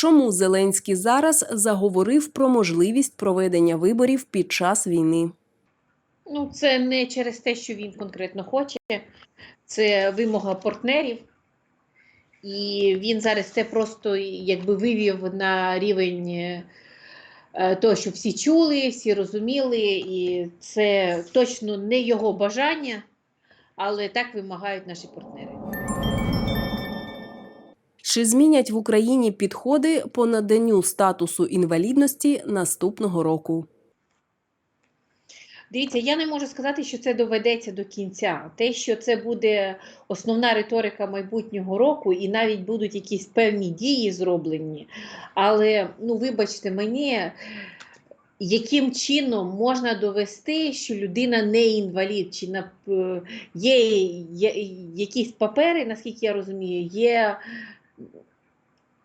Чому Зеленський зараз заговорив про можливість проведення виборів під час війни? Ну, це не через те, що він конкретно хоче, це вимога партнерів. І він зараз це просто якби вивів на рівень е, того, що всі чули, всі розуміли, і це точно не його бажання, але так вимагають наші партнери. Чи змінять в Україні підходи по наданню статусу інвалідності наступного року? Дивіться, я не можу сказати, що це доведеться до кінця. Те, що це буде основна риторика майбутнього року, і навіть будуть якісь певні дії зроблені. Але, ну, вибачте мені, яким чином можна довести, що людина не інвалід, чи на, е, є, є якісь папери, наскільки я розумію, є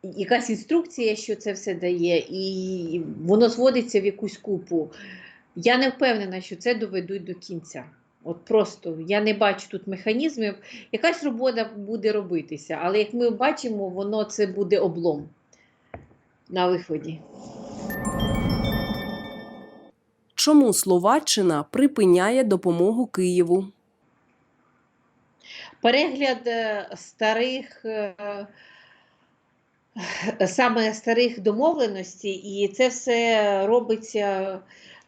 якась інструкція, що це все дає, і воно зводиться в якусь купу. Я не впевнена, що це доведуть до кінця. От просто я не бачу тут механізмів. Якась робота буде робитися, але як ми бачимо, воно це буде облом на виході. Чому Словаччина припиняє допомогу Києву? Перегляд е, старих. Саме старих домовленостей, і це все робиться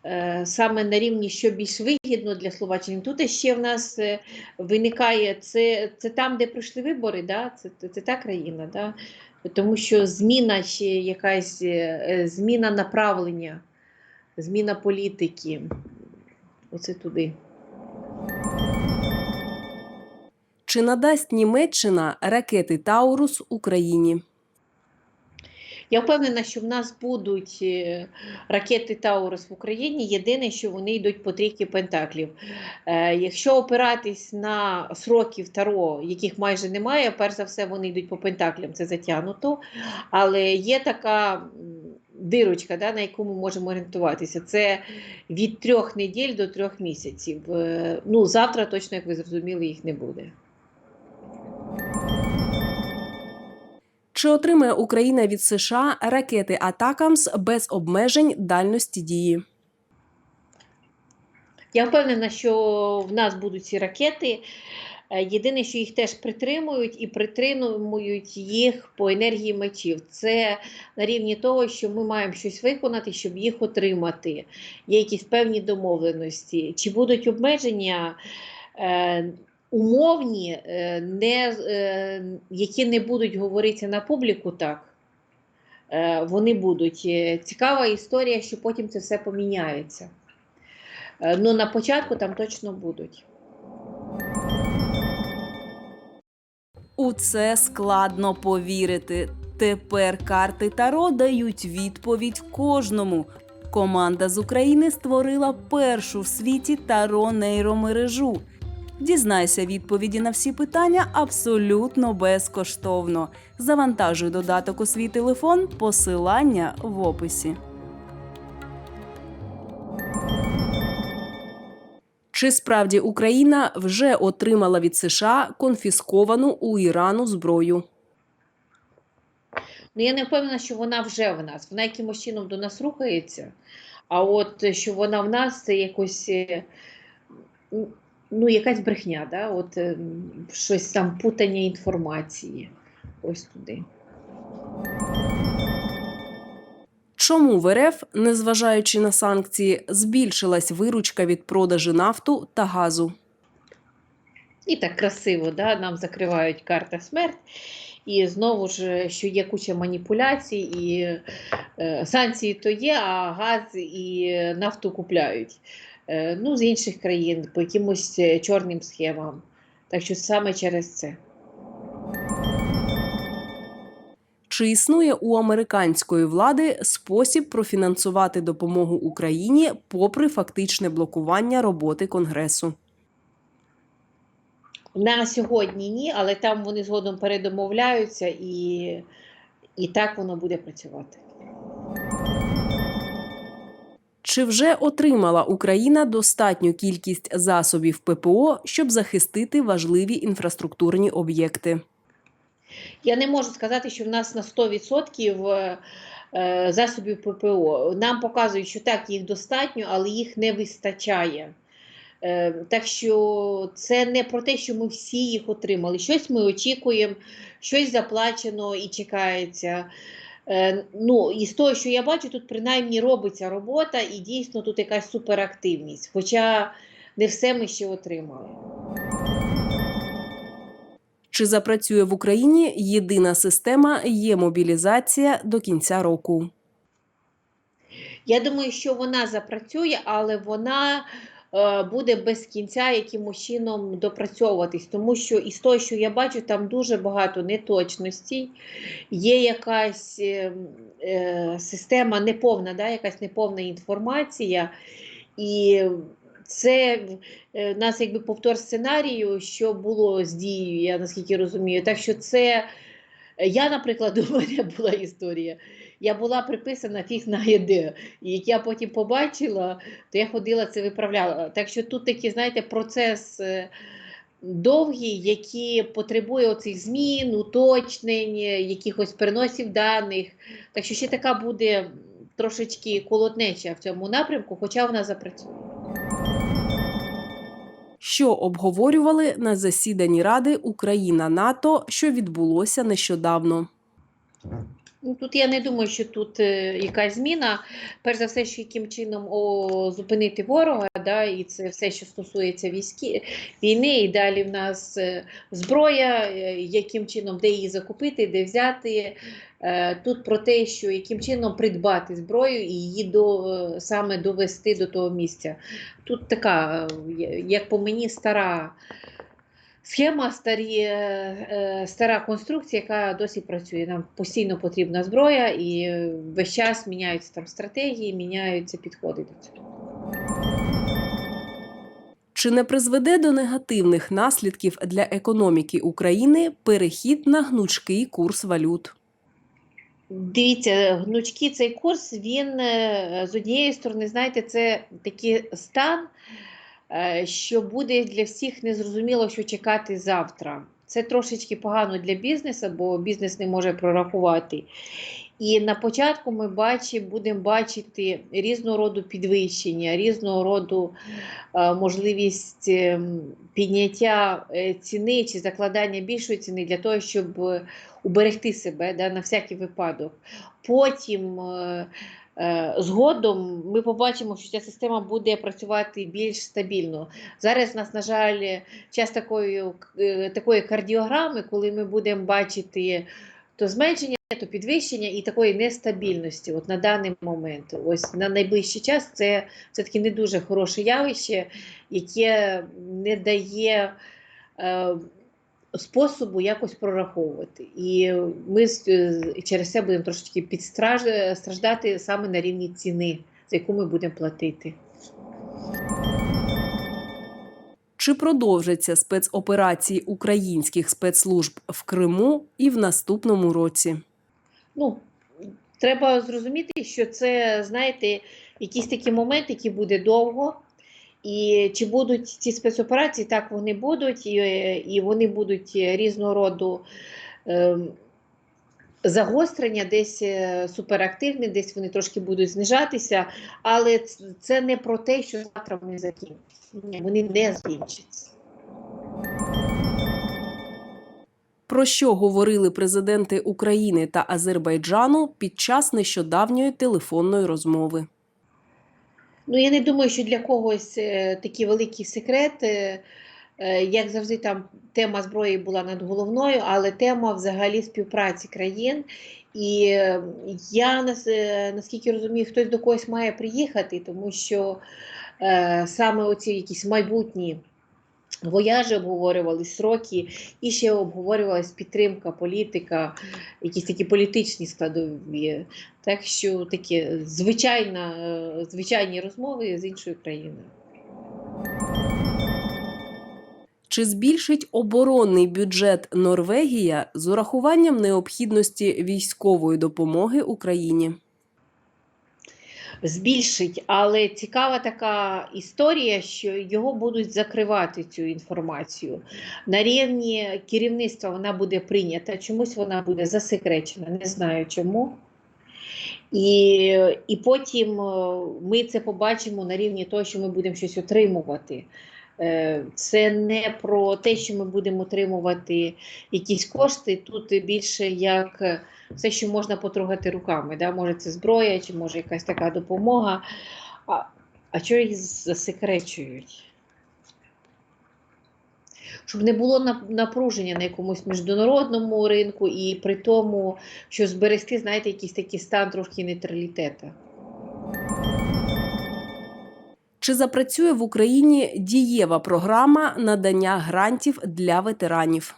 е, саме на рівні, що більш вигідно для Словаччини. Тут ще в нас е, виникає це, це там, де пройшли вибори, да? це, це, та країна, да? тому що зміна ще якась е, зміна направлення, зміна політики. Оце туди. Чи надасть Німеччина ракети Таурус Україні? Я впевнена, що в нас будуть е, ракети Таурус в Україні. Єдине, що вони йдуть по трійки пентаклів. Е, якщо опиратись на сроки Таро, яких майже немає, перш за все вони йдуть по пентаклям, це затягнуто. Але є така дирочка, да, на яку ми можемо орієнтуватися. Це від трьох неділь до трьох місяців. Е, ну, завтра точно, як ви зрозуміли, їх не буде. Чи отримає Україна від США ракети Атакамс без обмежень дальності дії? Я впевнена, що в нас будуть ці ракети. Е, Єдине, що їх теж притримують і притримують їх по енергії мечів. Це на рівні того, що ми маємо щось виконати, щоб їх отримати. Є якісь певні домовленості. Чи будуть обмеження е, умовні, е, не, е, які не будуть говоритися на публіку, так. Е, вони будуть. Цікава історія, що потім це все поміняється. Ну, на початку там точно будуть. У це складно повірити. Тепер карти Таро дають відповідь кожному. Команда з України створила першу в світі таро нейромережу. Дізнайся відповіді на всі питання абсолютно безкоштовно. Завантажуй додаток у свій телефон, посилання в описі. Чи справді Україна вже отримала від США конфісковану у Ірану зброю? Ну, я не впевнена, що вона вже в нас. Вона якимось чином до нас рухається. А от е, що вона в нас, це якось е, ну, якась брехня, да? от, е, щось там путання інформації. Ось туди. Чому в РФ, незважаючи на санкції, збільшилась виручка від продажу нафту та газу? І так красиво, да? нам закривають карта смерть. І знову ж, що є куча маніпуляцій, і е, санкції то є, а газ і нафту купляють. Е, ну, з інших країн по якимось е, чорним схемам. Так що саме через це. Чи існує у американської влади спосіб профінансувати допомогу Україні попри фактичне блокування роботи Конгресу? На сьогодні ні, але там вони згодом передомовляються і, і так воно буде працювати. Чи вже отримала Україна достатню кількість засобів ППО, щоб захистити важливі інфраструктурні об'єкти? Я не можу сказати, що в нас на 100% е, е, засобів ППО. Нам показують, що так, їх достатньо, але їх не вистачає. Е, Так що це не про те, що ми всі їх отримали. Щось ми очікуємо, щось заплачено і чекається. Е, Ну, і з того, що я бачу, тут принаймні робиться робота, і дійсно тут якась суперактивність. Хоча не все ми ще отримали. Чи запрацює в Україні єдина система є мобілізація до кінця року? Я думаю, що вона запрацює, але вона буде без кінця якимось чином допрацьовуватись, тому що із того, що я бачу, там дуже багато неточностей, є якась е, е, система неповна, да, якась неповна інформація, і це е, в нас якби повтор сценарію, що було з дією, я наскільки розумію. Так що це. Я, наприклад, у мене була історія. Я була приписана фіг знає де. І як я потім побачила, то я ходила це виправляла. Так що тут такий, знаєте, процес е, довгий, який потребує оцих змін, уточнень, е, якихось переносів даних. Так що ще така буде трошечки колотнеча в цьому напрямку, хоча вона запрацює. Що обговорювали на засіданні Ради Україна НАТО, що відбулося нещодавно? Ну, Тут я не думаю, що тут е, якась зміна. Перш за все, що яким чином о, зупинити ворога, да, і це все, що стосується військи, війни, і далі в нас е, зброя, е, яким чином, де її закупити, де взяти. Тут про те, що яким чином придбати зброю і її до, саме довести до того місця. Тут така, як по мені, стара. Схема, старі, е, е, стара конструкція, яка досі працює. Нам постійно потрібна зброя, і весь час міняються там стратегії, міняються підходи до цього. Чи не призведе до негативних наслідків для економіки України перехід на гнучкий курс валют? Дивіться, гнучки цей курс, він е, з однієї сторони, знаєте, це такий стан, що буде для всіх незрозуміло, що чекати завтра. Це трошечки погано для бізнесу, бо бізнес не може прорахувати. І на початку ми бачимо, будемо бачити різного роду підвищення, різного роду е, можливість ем, підняття е, ціни чи закладання більшої ціни для того, щоб е, уберегти себе да, на всякий випадок. Потім е, е, згодом ми побачимо, що ця система буде працювати більш стабільно. Зараз у нас, на жаль, час такої, е, такої кардіограми, коли ми будемо бачити то зменшення, то підвищення і такої нестабільності от на даний момент. Ось на найближчий час це все-таки не дуже хороше явище, яке не дає. Е, способу якось прораховувати. І ми з- через це будемо трошечки підстраж- страждати саме на рівні ціни, за яку ми будемо платити. Чи продовжаться спецоперації українських спецслужб в Криму і в наступному році? Ну, треба зрозуміти, що це, знаєте, якийсь такий момент, який буде довго. І чи будуть ці спецоперації? Так, вони будуть, і, і вони будуть різного роду ем, загострення, десь е, суперактивні, десь вони трошки будуть знижатися, але це не про те, що завтра вони закінчаться. Вони не закінчаться. Про що говорили президенти України та Азербайджану під час нещодавньої телефонної розмови? Ну, я не думаю, що для когось е, такий великий секрет. Е, як завжди, там тема зброї була над головною, але тема взагалі співпраці країн. І е, я нас- наскільки розумію, хтось до когось має приїхати, тому що саме оці якісь майбутні вояжі обговорювались, сроки, і ще обговорювалась підтримка, політика, якісь такі політичні складові. Так що такі звичайна, звичайні розмови з іншою країною. Чи збільшить оборонний бюджет Норвегія з урахуванням необхідності військової допомоги Україні? Збільшить. Але цікава така історія, що його будуть закривати цю інформацію. На рівні керівництва вона буде прийнята, чомусь вона буде засекречена, не знаю чому. І, і потім е, ми це побачимо на рівні того, що ми будемо щось отримувати. Е, Це не про те, що ми будемо отримувати якісь кошти. Тут більше як е, все, що можна потрогати руками. Да? Може, це зброя, чи може якась така допомога. А, а чого їх засекречують? Щоб не було напруження на якомусь міжнародному ринку і при тому, що зберегти, знаєте, якийсь такий стан трошки нейтралітету. Чи запрацює в Україні дієва програма надання грантів для ветеранів?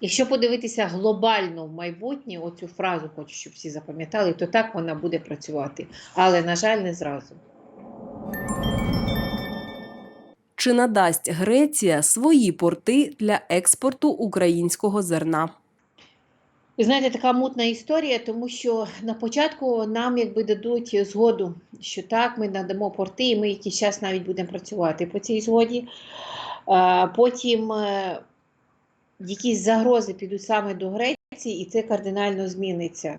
Якщо подивитися глобально в майбутнє, оцю фразу хочу, щоб всі запам'ятали, то так вона буде працювати. Але, на жаль, не зразу. Чи надасть Греція свої порти для експорту українського зерна? Ви знаєте, така мутна історія, тому що на початку нам якби дадуть згоду, що так, ми надамо порти, і ми якийсь час навіть будемо працювати по цій згоді. Потім е, якісь загрози підуть саме до Греції, і це кардинально зміниться.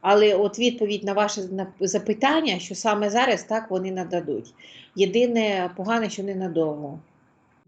Але от відповідь на ваше запитання, що саме зараз так вони нададуть. Єдине погане, що ненадовго.